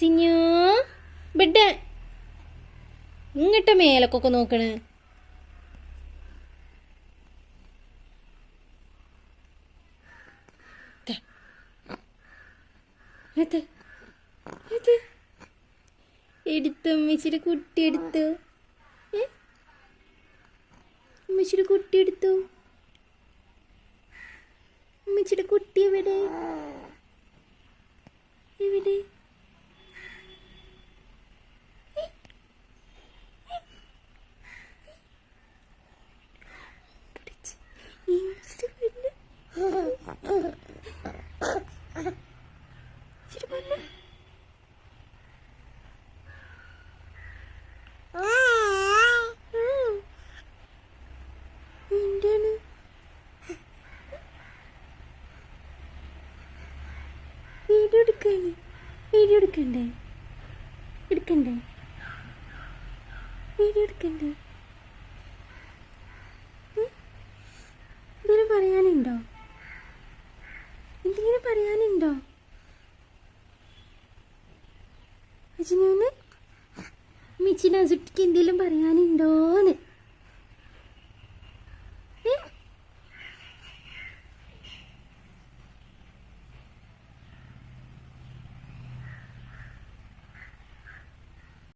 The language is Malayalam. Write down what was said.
സിഞ്ഞു ബിഡ. ഇങ്ങട്ട മേലക്കൊക്കെ നോക്കണ്. എടുത്തു അമ്മച്ചിരി കുട്ടി എടുത്തു. അമ്മച്ചിരി കുട്ടി എടുത്തു. അമ്മച്ചിരി കുട്ടി എവിടെ? എവിടെ? വീഡിയോ എടുക്കാണ് വീഡിയോ എടുക്കണ്ടേ? എടുക്കണ്ടേ? വീഡിയോ എടുക്കണ്ടേ? എന്തെങ്കിലും പറയാനുണ്ടോ? എന്തെങ്കിലും പറയാനുണ്ടോ? അജിനോന്ന് മിച്ചിനെ സുട്ടിക്ക് എന്തെങ്കിലും പറയാനുണ്ടോന്ന്?